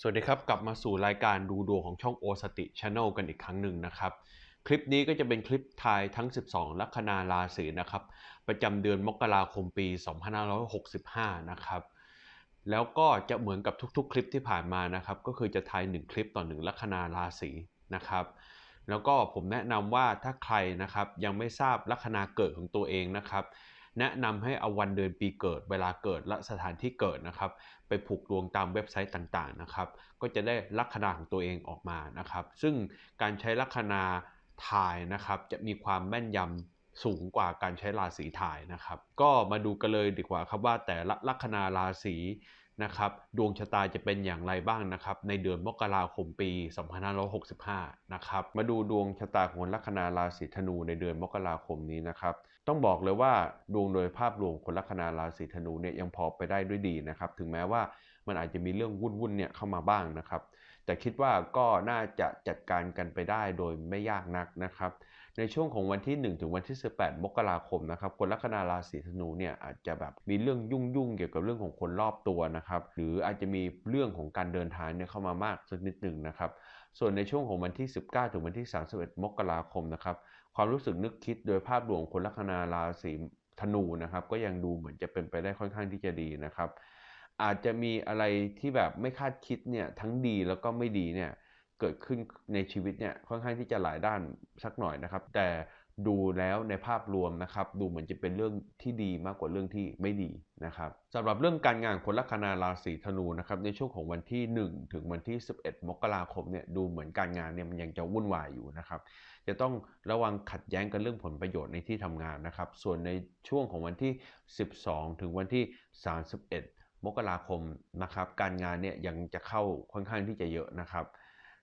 สวัสดีครับ กลับมาสู่รายการดูดวงของช่องโอสติช n แนลกันอีกครั้งหนึ่งนะครับ คลิปนี้ก็จะเป็นคลิปทายทั้ง 12 ลัคนาราศีนะครับ ประจำเดือนมกราคมปี 2565 นะครับ แล้วก็จะเหมือนกับทุกๆ คลิปที่ผ่านมานะครับ ก็คือจะทาย 1 คลิปต่อ 1 ลัคนาราศีนะครับ แล้วก็ผมแนะนำว่าถ้าใครนะครับยังไม่ทราบลัคนาเกิดของตัวเองนะครับ แนะนำให้เอาวันเดือนปีเกิด เวลาเกิดและสถานที่เกิดนะครับไปผูกดวงตามเว็บไซต์ต่างๆนะครับก็จะได้ลัคนาของตัวเองออกมานะครับ ซึ่งการใช้ลัคนาทายนะครับจะมีความแม่นยำสูงกว่าการใช้ราศีทายนะครับ ก็มาดูกันเลยดีกว่าครับว่าแต่ละลัคนาราศี นะครับดวงชะตาจะเป็นอย่างไรบ้างนะครับในเดือนมกราคมปี 2565 นะครับมาดูดวงชะตาของลัคนาราศีธนูในเดือนมกราคมนี้นะครับต้องบอกเลยว่าดวงโดยภาพรวมคนลัคนาราศีธนูเนี่ยยังพอไปได้ด้วยดีนะครับถึงแม้ว่ามันอาจจะมีเรื่องวุ่นๆเนี่ยเข้ามาบ้างนะครับแต่คิดว่าก็น่าจะจัดการกันไปได้โดยไม่ยากนักนะครับ ในช่วงของวันที่ 1 ถึงวันที่ 18 มกราคมนะครับคนลัคนาราศีธนูเนี่ยอาจจะแบบมีเรื่องยุ่งๆเกี่ยวกับเรื่องของคนรอบตัวนะครับหรืออาจจะมีเรื่องของการเดินทางเนี่ยเข้ามามากสักนิดหนึ่งนะครับส่วนในช่วงของวันที่ 19 ถึงวันที่ 31 มกราคมนะครับความรู้สึกนึกคิดโดยภาพรวมคนลัคนาราศีธนูนะครับก็ยังดูเหมือนจะเป็นไปได้ค่อนข้างที่จะดีนะครับอาจจะมีอะไรที่แบบไม่คาดคิดเนี่ยทั้งดีแล้วก็ไม่ดีเนี่ย เกิดขึ้นในชีวิตเนี่ยค่อนข้างที่จะหลายด้านสักหน่อยนะครับ แต่ดูแล้วในภาพรวมนะครับ ดูเหมือนจะเป็นเรื่องที่ดีมากกว่าเรื่องที่ไม่ดีนะครับสำหรับเรื่องการงานคนลัคนาราศีธนูนะครับในช่วงของวันที่ 1 ถึงวันที่ 11 มกราคมเนี่ยดูเหมือนการงานเนี่ยมันยังจะวุ่นวายอยู่นะครับจะต้องระวังขัดแย้งกันเรื่องผลประโยชน์ในที่ทำงานนะครับ ส่วนในช่วงของวันที่ 12 ถึงวันที่ 31 มกราคมนะครับการงานเนี่ยยังจะเข้าค่อนข้างที่จะเยอะนะครับ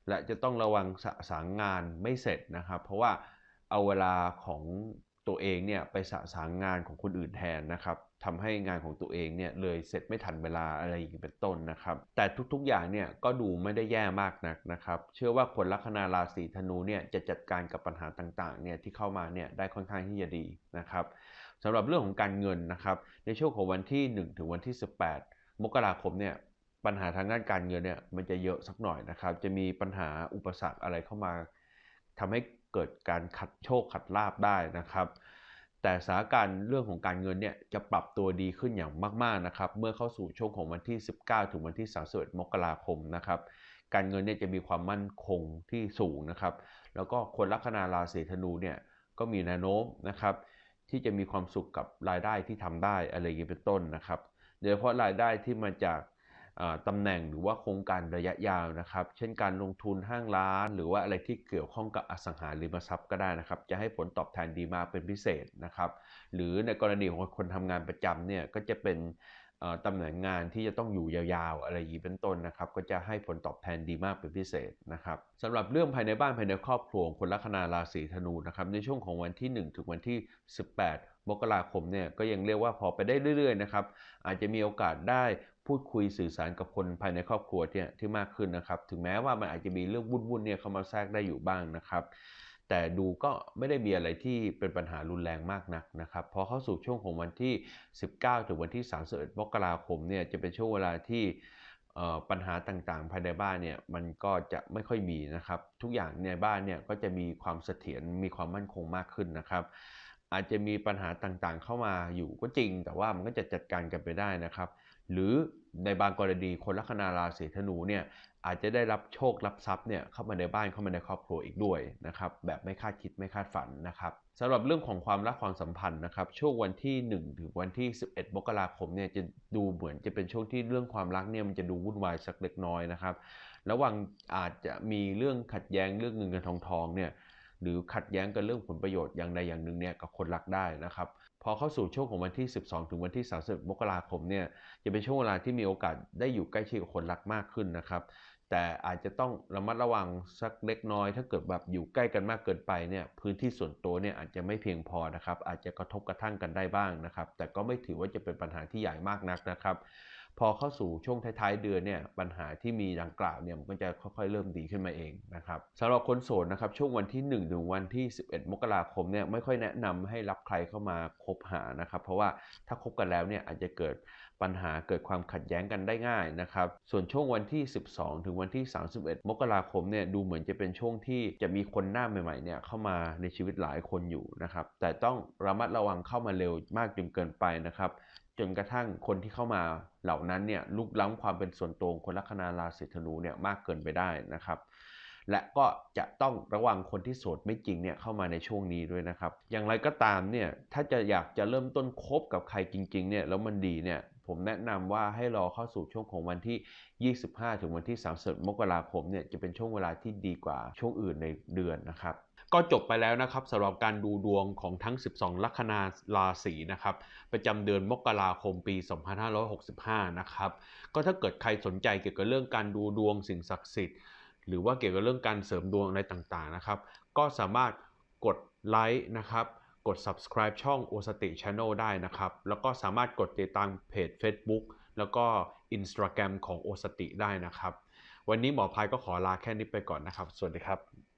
และจะต้องระวังสะสางงานไม่เสร็จนะครับ เพราะว่าเอาเวลาของตัวเองเนี่ยไปสะสางงานของคนอื่นแทนนะครับทำให้งานของตัวเองเนี่ยเลยเสร็จไม่ทันเวลาอะไรอย่างเป็นต้นนะครับ แต่ทุกๆอย่างเนี่ยก็ดูไม่ได้แย่มากนักนะครับ เชื่อว่าคนลัคนาราศีธนูเนี่ยจะจัดการกับปัญหาต่างๆเนี่ยที่เข้ามาเนี่ยได้ค่อนข้างที่จะดีนะครับสำหรับเรื่องของการเงินนะครับ ในช่วงของวันที่ 1 ถึงวันที่ 18 มกราคมเนี่ย ปัญหาทางด้านการเงินเนี่ยมันจะเยอะสักหน่อยนะครับ จะมีปัญหาอุปสรรคอะไรเข้ามาทำให้เกิดการขัดโชคขัดลาบได้นะครับแต่สถานการณ์เรื่องของการเงินเนี่ยจะปรับตัวดีขึ้นอย่างมากๆนะครับเมื่อเข้าสู่ช่วงของวันที่ 19 ถึงวันที่ 31 มกราคมนะครับการเงินเนี่ยจะมีความมั่นคงที่สูงนะครับ แล้วก็คนลัคนาราศีธนูเนี่ยก็มีแนวโน้มนะครับที่จะมีความสุขกับรายได้ที่ทำได้อะไรอย่างนี้เป็นต้นนะครับโดยเฉพาะรายได้ที่มาจาก ตำแหน่งหรือว่าโครงการระยะยาวนะครับ เช่นการลงทุนห้างร้าน หรือว่าอะไรที่เกี่ยวข้องกับอสังหาริมทรัพย์ก็ได้นะครับ จะให้ผลตอบแทนดีมากเป็นพิเศษนะครับ หรือในกรณีของคนทำงานประจำเนี่ยก็จะเป็นตำแหน่งงานที่จะต้องอยู่ยาวๆ อะไรอย่างนี้เป็นต้นนะครับ ก็จะให้ผลตอบแทนดีมากเป็นพิเศษนะครับสำหรับเรื่องภายในบ้านภายในครอบครัวคนลัคนาราศีธนูนะครับในช่วงของวันที่ 1 ถึงวันที่ 18มกราคมเนี่ยก็ยังเรียกว่าพอไปได้เรื่อยๆนะครับอาจจะมีโอกาสได้ พูดคุยสื่อสารกับคนภายในครอบครัวเนี่ยที่มากขึ้นนะครับ ถึงแม้ว่ามันอาจจะมีเรื่องวุ่นๆเนี่ยเข้ามาแทรกได้อยู่บ้างนะครับ แต่ดูก็ไม่ได้มีอะไรที่เป็นปัญหารุนแรงมากนักนะครับพอเข้าสู่ช่วงของวันที่ 19 ถึงวันที่ 31 มกราคมเนี่ยจะเป็นช่วงเวลาที่ปัญหาต่างๆ ภายในบ้านเนี่ยมันก็จะไม่ค่อยมีนะครับ ทุกอย่างในบ้านเนี่ยก็จะมีความเสถียรมีความมั่นคงมากขึ้นนะครับ อาจจะมีปัญหาต่างๆ เข้ามาอยู่ก็จริง แต่ว่ามันก็จะจัดการกันไปได้นะครับ หรือในบางกรณีคนลัคนาราศีธนูเนี่ยอาจจะได้รับโชครับทรัพย์เนี่ยเข้ามาในบ้านเข้ามาในครอบครัวอีกด้วยนะครับแบบไม่คาดคิดไม่คาดฝันนะครับสำหรับเรื่องของความรักความสัมพันธ์นะครับช่วงวันที่1ถึงวันที่ 11มกราคมเนี่ยจะดูเหมือนจะเป็นช่วงที่เรื่องความรักเนี่ยมันจะดูวุ่นวายสักเล็กน้อยนะครับระหว่างอาจจะมีเรื่องขัดแย้งเรื่องเงินเงินทองทองเนี่ย หรือขัดแย้งกันเรื่องผลประโยชน์อย่างใดอย่างหนึ่งเนี่ยกับคนรักได้นะครับพอเข้าสู่ช่วงของวันที่ 12 ถึงวันที่ 30 มกราคมเนี่ยจะเป็นช่วงเวลาที่มีโอกาสได้อยู่ใกล้ชิดกับคนรักมากขึ้นนะครับแต่อาจจะต้องระมัดระวังสักเล็กน้อย ถ้าเกิดแบบอยู่ใกล้กันมากเกินไปเนี่ยพื้นที่ส่วนตัวเนี่ยอาจจะไม่เพียงพอนะครับอาจจะกระทบกระทั่งกันได้บ้างนะครับแต่ก็ไม่ถือว่าจะเป็นปัญหาที่ใหญ่มากนักนะครับ พอเข้าสู่ช่วงท้ายๆเดือนเนี่ยปัญหาที่มีดังกล่าวเนี่ยมันก็จะค่อยๆเริ่มดีขึ้นมาเองนะครับสำหรับคนโสดนะครับช่วงวันที่1ถึงวันที่ 11 มกราคมเนี่ยไม่ค่อยแนะนำให้รับใครเข้ามาคบหานะครับ เพราะว่าถ้าคบกันแล้วเนี่ยอาจจะเกิดปัญหาเกิดความขัดแย้งกันได้ง่ายนะครับส่วนช่วงวันที่ 12 ถึงวันที่ 31 มกราคมเนี่ยดูเหมือนจะเป็นช่วงที่จะมีคนหน้าใหม่ๆเนี่ยเข้ามาในชีวิตหลายคนอยู่นะครับแต่ต้องระมัดระวังเข้ามาเร็วมากจนเกินไปนะครับ จนกระทั่งคนที่เข้ามาเหล่านั้นเนี่ยลุกล้ำความเป็นส่วนตัวของคนลัคนาราศีธนูเนี่ยมากเกินไปได้นะครับ และก็จะต้องระวังคนที่โสดไม่จริงเนี่ยเข้ามาในช่วงนี้ด้วยนะครับ อย่างไรก็ตามเนี่ยถ้าจะอยากจะเริ่มต้นคบกับใครจริงๆเนี่ยแล้วมันดีเนี่ยผมแนะนำว่าให้รอเข้าสู่ช่วงของวันที่ 25 ถึงวันที่ 30 มกราคมเนี่ยจะเป็นช่วงเวลาที่ดีกว่าช่วงอื่นในเดือนนะครับ ก็จบไปแล้วนะครับสำหรับการดูดวงของทั้ง 12 ลัคนาราศีนะครับประจำเดือนมกราคมปี 2565 นะครับ ก็ถ้าเกิดใครสนใจเกี่ยวกับเรื่องการดูดวงสิ่งศักดิ์สิทธิ์ หรือว่าเกี่ยวกับเรื่องการเสริมดวงอะไรต่างๆนะครับ ก็สามารถกดไลค์นะครับกด subscribe ช่อง o s t i Channel ได้นะครับ แล้วก็สามารถกดติดตามเพจ Facebook แล้วก็ Instagram ของ o s t i ได้นะครับ วันนี้หมอพายก็ขอลาแค่นี้ไปก่อนนะครับ สวัสดีครับ